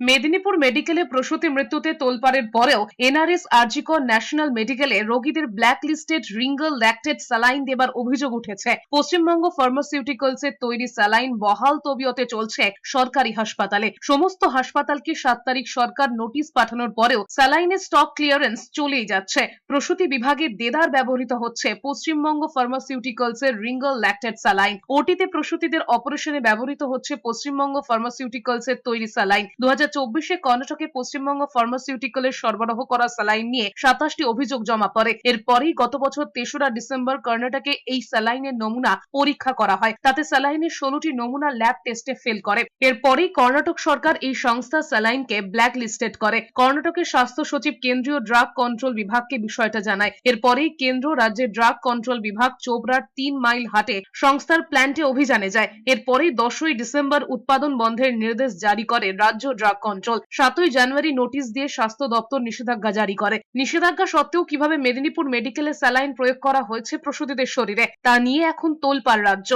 মেদিনীপুর মেডিকেলে প্রসূতি মৃত্যুতে তোলপাড়ের পরেও এনআরএস আরজিকর ন্যাশনাল মেডিকেলে রোগীদের blacklisted ringer lactate saline দেবার অভিযোগ উঠেছে। পশ্চিমবঙ্গ ফার্মাসিউটিক্যালস এর তৈরি স্যালাইন বহাল তবিয়তে চলছে সরকারি হাসপাতালে। সমস্ত হাসপাতালকে সাত তারিখ সরকার নোটিশ পাঠানোর পরেও স্যালাইনের স্টক ক্লিয়ারেন্স চলেই যাচ্ছে। প্রসূতি বিভাগে দেদার ব্যবহৃত হচ্ছে পশ্চিমবঙ্গ ফার্মাসিউটিক্যালস এর রিঙ্গল ল্যাকটেড স্যালাইন। ওটিতে প্রসূতিদের অপারেশনে ব্যবহৃত হচ্ছে পশ্চিমবঙ্গ ফার্মাসিউটিক্যালস এর তৈরি স্যালাইন। দু হাজার চব্বিশে কর্ণাটকে পশ্চিমবঙ্গ ফার্মাসিউটিক্যালের সরবরাহ করা স্যালাইন নিয়ে সাতাশটি অভিযোগ জমা পড়ে। এরপরেই গত বছর তেসরা ডিসেম্বর কর্ণাটকে এই স্যালাইনের নমুনা পরীক্ষা করা হয়। তাতে স্যালাইনের ষোলোটি নমুনা ল্যাব টেস্টে ফেল করে। এরপরেই কর্ণাটক সরকার এই সংস্থা স্যালাইনকে ব্ল্যাক লিস্টেড করে। কর্ণাটকের স্বাস্থ্য সচিব কেন্দ্রীয় ড্রাগ কন্ট্রোল বিভাগকে বিষয়টা জানায়। এরপরেই কেন্দ্র রাজ্যের ড্রাগ কন্ট্রোল বিভাগ চোপড়ার তিন মাইল হাটে সংস্থার প্ল্যান্টে অভিযানে যায়। এরপরেই দশই ডিসেম্বর উৎপাদন বন্ধের নির্দেশ জারি করে রাজ্য ড্রাগ কন্ট্রোল সাতই জানুয়ারি নোটিশ দিয়ে স্বাস্থ্য দপ্তর নিষেধাজ্ঞা জারি করে। নিষেধাজ্ঞা সত্ত্বেও কীভাবে মেদিনীপুর মেডিকেলে স্যালাইন প্রয়োগ করা হয়েছে প্রসূতিদের শরীরে, তা নিয়ে এখন তোলপাড় রাজ্য।